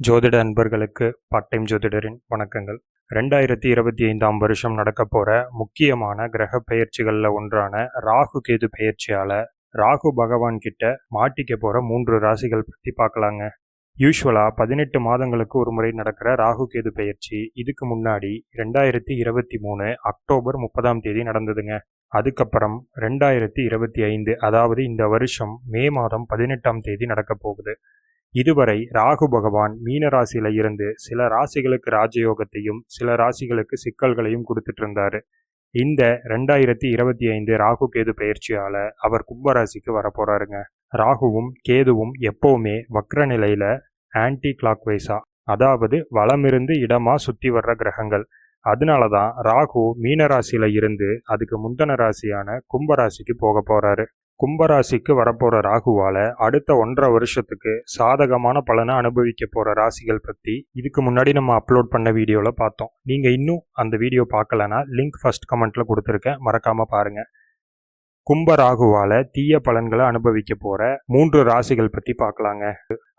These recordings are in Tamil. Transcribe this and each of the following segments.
ஜோதிட அன்பர்களுக்கு பார்ட் டைம் ஜோதிடரின் வணக்கங்கள். ரெண்டாயிரத்தி இருபத்தி ஐந்தாம் வருஷம் நடக்க போகிற முக்கியமான கிரக பெயர்ச்சிகளில் ஒன்றான ராகு கேது பெயர்ச்சியால் ராகு பகவான் கிட்ட மாட்டிக்க போகிற மூன்று ராசிகள் பற்றி பார்க்கலாங்க. யூஸ்வலாக பதினெட்டு மாதங்களுக்கு ஒரு முறை நடக்கிற ராகு கேது பெயர்ச்சி. இதுக்கு முன்னாடி ரெண்டாயிரத்தி இருபத்தி மூணு அக்டோபர் முப்பதாம் தேதி நடந்ததுங்க. அதுக்கப்புறம் ரெண்டாயிரத்தி இருபத்தி ஐந்து அதாவது இந்த வருஷம் மே மாதம் பதினெட்டாம் தேதி நடக்க போகுது. இதுவரை ராகு பகவான் மீன ராசியில இருந்து சில ராசிகளுக்கு ராஜயோகத்தையும் சில ராசிகளுக்கு சிக்கல்களையும் கொடுத்துட்டு இருந்தாரு இந்த ரெண்டாயிரத்தி இருபத்தி ஐந்து ராகு கேது பயிற்சியால அவர் கும்பராசிக்கு வர ராகுவும் கேதுவும் எப்பவுமே வக்ர நிலையில ஆன்டி கிளாக் வைஸா அதாவது வளமிருந்து இடமா சுத்தி வர்ற கிரகங்கள். அதனால தான் ராகு மீனராசியில் இருந்து அதுக்கு முந்தன ராசியான கும்பராசிக்கு போக போறாரு. கும்பராசிக்கு வரப்போகிற ராகுவால் அடுத்த ஒன்றரை வருஷத்துக்கு சாதகமான பலனை அனுபவிக்க போகிற ராசிகள் பற்றி இதுக்கு முன்னாடி நம்ம அப்லோட் பண்ண வீடியோவில் பார்த்தோம். நீங்கள் இன்னும் அந்த வீடியோ பார்க்கலனா லிங்க் ஃபஸ்ட் கமெண்ட்டில் கொடுத்துருக்கேன். மறக்காமல் பாருங்கள் கும்ப ராகுவால தீய பலன்களை அனுபவிக்க போற மூன்று ராசிகள் பற்றி பார்க்கலாங்க.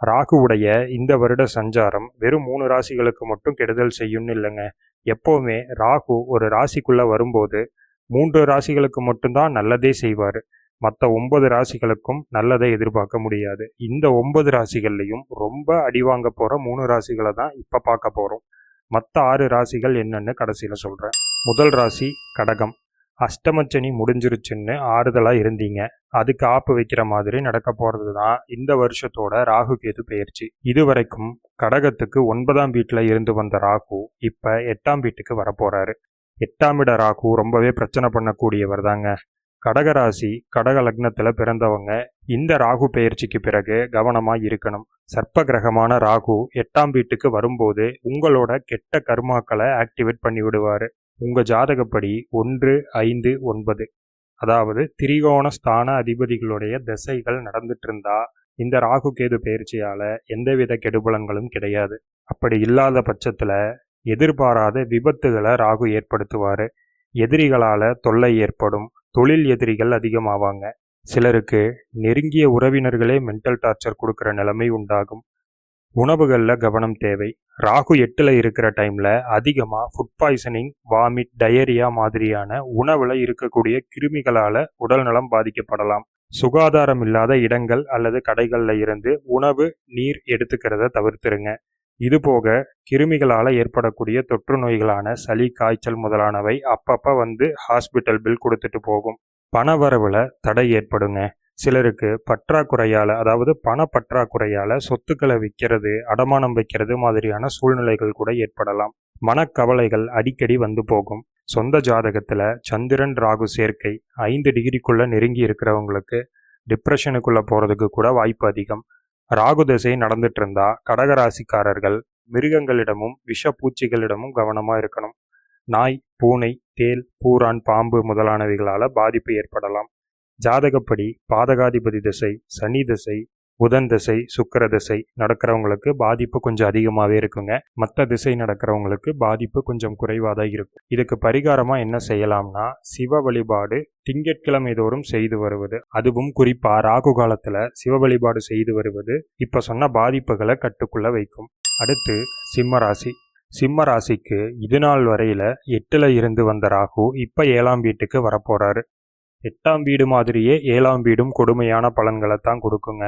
ராகுவுடைய இந்த வருட சஞ்சாரம் வெறும் மூணு ராசிகளுக்கு மட்டும் கெடுதல் செய்யும்னு இல்லைங்க. எப்போவுமே ராகு ஒரு ராசிக்குள்ள வரும்போது மூன்று ராசிகளுக்கு மட்டும்தான் நல்லதே செய்வார். மற்ற ஒன்பது ராசிகளுக்கும் நல்லதை எதிர்பார்க்க முடியாது. இந்த ஒன்பது ராசிகள்லையும் ரொம்ப அடி வாங்க போகிற மூணு ராசிகளை தான் இப்போ பார்க்க போகிறோம் மற்ற ஆறு ராசிகள் என்னென்னு கடைசியில் சொல்கிறேன் முதல் ராசி கடகம். அஷ்டமச்சனி முடிஞ்சிருச்சுன்னு ஆறுதலாக இருந்தீங்க. அதுக்கு ஆப்பு வைக்கிற மாதிரி நடக்க போகிறது தான் இந்த வருஷத்தோட ராகு கேது பெயர்ச்சி. இதுவரைக்கும் கடகத்துக்கு ஒன்பதாம் வீட்டில் இருந்து வந்த ராகு இப்போ எட்டாம் வீட்டுக்கு வரப்போகிறாரு எட்டாம் இட ராகு ரொம்பவே பிரச்சனை பண்ணக்கூடியவர் தாங்க. கடகராசி கடக லக்னத்தில் பிறந்தவங்க இந்த ராகு பெயர்ச்சிக்கு பிறகு கவனமாக இருக்கணும். சர்ப்ப கிரகமான ராகு எட்டாம் வீட்டுக்கு வரும்போது உங்களோட கெட்ட கர்மாக்களை ஆக்டிவேட் பண்ணி விடுவார். உங்கள் ஜாதகப்படி ஒன்று ஐந்து ஒன்பது. அதாவது திரிகோண ஸ்தான அதிபதிகளுடைய திசைகள் நடந்துட்டு இருந்தா இந்த ராகு கேது பயிற்சியால் எந்தவித கெடுபலன்களும் கிடையாது. அப்படி இல்லாத பட்சத்தில் எதிர்பாராத விபத்துகளை ராகு ஏற்படுத்துவார். எதிரிகளால் தொல்லை ஏற்படும். தொழில் எதிரிகள் அதிகமாவாங்க. சிலருக்கு நெருங்கிய உறவினர்களே மென்டல் டார்ச்சர் கொடுக்குற நிலைமை உண்டாகும். உணவுகளில் கவனம் தேவை. ராகு எட்டில் இருக்கிற டைமில் அதிகமாக ஃபுட் பாய்சனிங் வாமிட் டயரியா மாதிரியான உணவில் இருக்கக்கூடிய கிருமிகளால் உடல்நலம் பாதிக்கப்படலாம். சுகாதாரம் இல்லாத இடங்கள் அல்லது கடைகளில் இருந்து உணவு நீர் எடுத்துக்கிறத தவிர்த்துருங்க. இதுபோக கிருமிகளால் ஏற்படக்கூடிய தொற்று நோய்களான சளி காய்ச்சல் முதலானவை அப்பப்போ வந்து ஹாஸ்பிட்டல் பில் கொடுத்துட்டு போகும். பண வரவில் தடை ஏற்படுங்க. சிலருக்கு பற்றாக்குறையால் அதாவது பண பற்றாக்குறையால் சொத்துக்களை விற்கிறது அடமானம் வைக்கிறது மாதிரியான சூழ்நிலைகள் கூட ஏற்படலாம். மனக்கவலைகள் அடிக்கடி வந்து போகும். சொந்த ஜாதகத்தில் சந்திரன் ராகு சேர்க்கை ஐந்து டிகிரிக்குள்ளே நெருங்கி இருக்கிறவங்களுக்கு டிப்ரெஷனுக்குள்ளே போகிறதுக்கு கூட வாய்ப்பு அதிகம். ராகு திசை நடந்துட்டு இருந்தா கடகராசிக்காரர்கள் மிருகங்களிடமும் விஷ பூச்சிகளிடமும் கவனமா இருக்கணும். நாய் பூனை தேல் பூரான் பாம்பு முதலானவைகளால பாதிப்பு ஏற்படலாம். ஜாதகப்படி பாதகாதிபதி திசை சனி திசை புதன் திசை சுக்கர திசை நடக்கிறவங்களுக்கு பாதிப்பு கொஞ்சம் அதிகமாகவே இருக்குங்க. மற்ற திசை நடக்கிறவங்களுக்கு பாதிப்பு கொஞ்சம் குறைவாக தான் இருக்கும் இதுக்கு பரிகாரமாக என்ன செய்யலாம்னா சிவ வழிபாடு திங்கட்கிழமை தோறும் செய்து வருவது. அதுவும் குறிப்பாக ராகு காலத்தில் சிவ வழிபாடு செய்து வருவது இப்போ சொன்ன பாதிப்புகளை கட்டுக்குள்ள வைக்கும். அடுத்து சிம்மராசி சிம்ம ராசிக்கு இது நாள் வரையில் எட்டில் இருந்து வந்த ராகு இப்போ ஏழாம் வீட்டுக்கு வரப்போகிறாரு எட்டாம் வீடு மாதிரியே ஏழாம் வீடும் கொடுமையான பலன்களை தான் கொடுக்குங்க.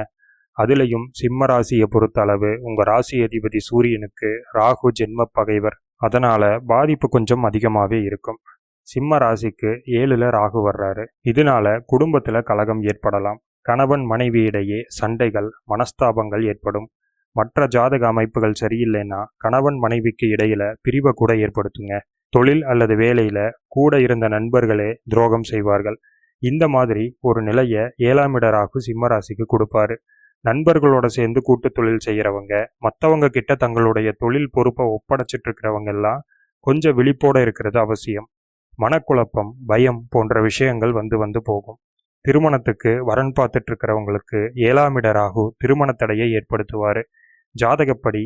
அதுலேயும் சிம்ம ராசியை பொறுத்த அளவு உங்கள் ராசி அதிபதி சூரியனுக்கு ராகு ஜென்ம பகைவர். அதனால் பாதிப்பு கொஞ்சம் அதிகமாகவே இருக்கும். சிம்ம ராசிக்கு ஏழில் ராகு வர்றாரு. இதனால குடும்பத்தில் கலகம் ஏற்படலாம். கணவன் மனைவி இடையே சண்டைகள் மனஸ்தாபங்கள் ஏற்படும். மற்ற ஜாதக அமைப்புகள் சரியில்லைன்னா கணவன் மனைவிக்கு இடையில பிரிவை கூட ஏற்படுத்துங்க. தொழில் அல்லது வேலையில கூட இருந்த நண்பர்களே துரோகம் செய்வார்கள். இந்த மாதிரி ஒரு நிலையை ஏழாம் இடராகு சிம்மராசிக்கு கொடுப்பாரு. நண்பர்களோட சேர்ந்து கூட்டு தொழில் செய்கிறவங்க மற்றவங்க கிட்ட தங்களுடைய தொழில் பொறுப்பை ஒப்படைச்சிட்டு இருக்கிறவங்க எல்லாம் கொஞ்சம் விழிப்போட இருக்கிறது அவசியம். மனக்குழப்பம் பயம் போன்ற விஷயங்கள் வந்து வந்து போகும். திருமணத்துக்கு வரன் பார்த்துட்டு இருக்கிறவங்களுக்கு ஏழாம் இட ராகு திருமண தடையை ஏற்படுத்துவார். ஜாதகப்படி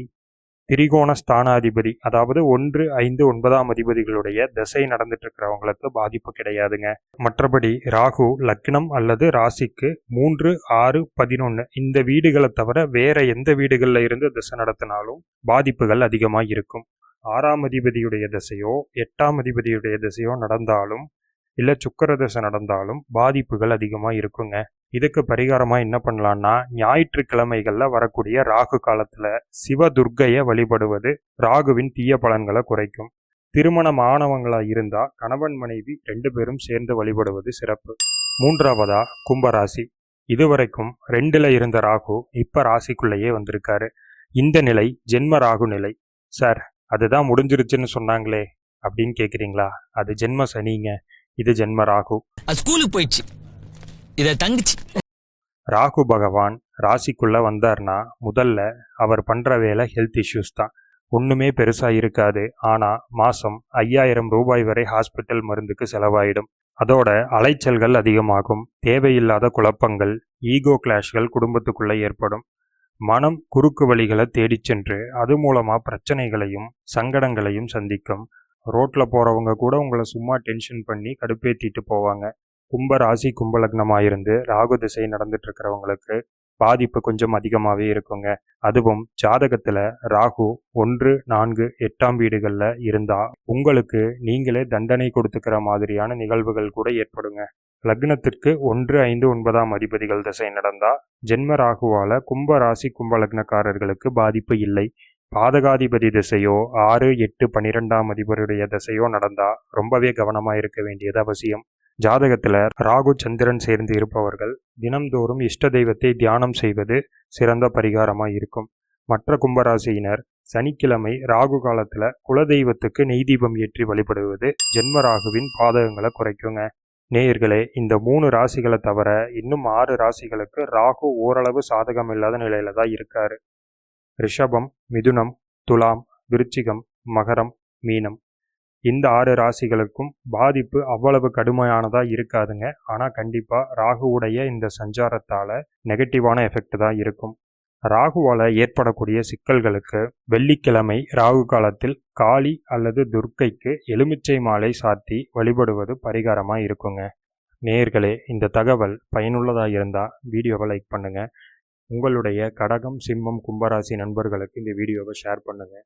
திரிகோண ஸ்தானாதிபதி அதாவது ஒன்று ஐந்து ஒன்பதாம் அதிபதிகளுடைய திசை நடந்துட்டு இருக்கிறவங்களுக்கு பாதிப்பு கிடையாதுங்க. மற்றபடி ராகு லக்னம் அல்லது ராசிக்கு மூன்று ஆறு பதினொன்று இந்த வீடுகளை தவிர வேற எந்த வீடுகளில் இருந்து திசை நடத்தினாலும் பாதிப்புகள் அதிகமாக இருக்கும். ஆறாம் அதிபதியுடைய திசையோ எட்டாம் அதிபதியுடைய திசையோ நடந்தாலும் இல்லை சுக்கர திசை நடந்தாலும் பாதிப்புகள் அதிகமாக இருக்குங்க. இதுக்கு பரிகாரமாக என்ன பண்ணலான்னா ஞாயிற்றுக்கிழமைகளில் வரக்கூடிய ராகு காலத்தில் சிவதுர்க்கையை வழிபடுவது ராகுவின் தீய பலன்களை குறைக்கும். திருமணம் ஆனவங்களாக இருந்தால் கணவன் மனைவி ரெண்டு பேரும் சேர்ந்து வழிபடுவது சிறப்பு. மூன்றாவதா கும்பராசி. இதுவரைக்கும் ரெண்டில் இருந்த ராகு இப்போ ராசிக்குள்ளேயே வந்திருக்காரு. இந்த நிலை ஜென்ம ராகு நிலை. சார் அதுதான் முடிஞ்சிருச்சுன்னு சொன்னாங்களே அப்படின்னு கேட்குறீங்களா அது ஜென்ம சனிங்க. இது ஜென்ம ராகு. அது ஸ்கூலுக்கு போயிடுச்சு. இதை தங்குச்சு. ராகு பகவான் ராசிக்குள்ள வந்தார்னா முதல்ல அவர் பண்ற வேலை ஹெல்த் இஷ்யூஸ் தான். ஒண்ணுமே பெருசா இருக்காது. ஆனா மாசம் ஐயாயிரம் ரூபாய் வரை ஹாஸ்பிட்டல் மருந்துக்கு செலவாயிடும். அதோட அலைச்சல்கள் அதிகமாகும். தேவையில்லாத குழப்பங்கள் ஈகோ கிளாஷ்கள் குடும்பத்துக்குள்ள ஏற்படும். மனம் குறுக்கு வழிகளை தேடிச் சென்று அது மூலமா பிரச்சனைகளையும் சங்கடங்களையும் சந்திக்கும். ரோட்ல போறவங்க கூட உங்களை சும்மா டென்ஷன் பண்ணி கடுப்பேற்றிட்டு போவாங்க. கும்ப ராசி கும்பலக்னமாயிருந்து ராகு திசை நடந்துட்டு இருக்கிறவங்களுக்கு பாதிப்பு கொஞ்சம் அதிகமாகவே இருக்குங்க. அதுவும் ஜாதகத்தில் ராகு ஒன்று நான்கு எட்டாம் வீடுகளில் இருந்தால் உங்களுக்கு நீங்களே தண்டனை கொடுத்துக்கிற மாதிரியான நிகழ்வுகள் கூட ஏற்படுங்க. லக்னத்திற்கு ஒன்று ஐந்து ஒன்பதாம் அதிபதிகள் திசை நடந்தால் ஜென்ம ராகுவால் கும்ப ராசி கும்ப லக்னக்காரர்களுக்கு பாதிப்பு இல்லை. பாதகாதிபதி திசையோ ஆறு எட்டு பன்னிரெண்டாம் அதிபருடைய திசையோ நடந்தால் ரொம்பவே கவனமாக இருக்க வேண்டியது அவசியம். ஜாதகத்தில் ராகு சந்திரன் சேர்ந்து இருப்பவர்கள் தினம்தோறும் இஷ்ட தெய்வத்தை தியானம் செய்வது சிறந்த பரிகாரமாக இருக்கும். மற்ற கும்பராசியினர் சனிக்கிழமை ராகு காலத்தில் குலதெய்வத்துக்கு நெய் தீபம் ஏற்றி வழிபடுவது ஜென்ம ராகுவின் பாதகங்களை குறைக்குங்க. நேயர்களே இந்த மூணு ராசிகளை தவிர இன்னும் ஆறு ராசிகளுக்கு ராகு ஓரளவு சாதகம் இல்லாத நிலையில தான் இருக்காரு. ரிஷபம் மிதுனம் துலாம் விருச்சிகம் மகரம் மீனம். இந்த ஆறு ராசிகளுக்கும் பாதிப்பு அவ்வளவு கடுமையானதாக இருக்காதுங்க. ஆனால் கண்டிப்பாக ராகுவுடைய இந்த சஞ்சாரத்தால் நெகட்டிவான எஃபெக்ட் தான் இருக்கும். ராகுவால் ஏற்படக்கூடிய சிக்கல்களுக்கு வெள்ளிக்கிழமை ராகு காலத்தில் காளி அல்லது துர்க்கைக்கு எலுமிச்சை மாலை சாத்தி வழிபடுவது பரிகாரமாக இருக்குங்க. நேர்களே இந்த தகவல் பயனுள்ளதாக இருந்தால் வீடியோவை லைக் பண்ணுங்கள் உங்களுடைய கடகம் சிம்மம் கும்பராசி நண்பர்களுக்கு இந்த வீடியோவை ஷேர் பண்ணுங்கள்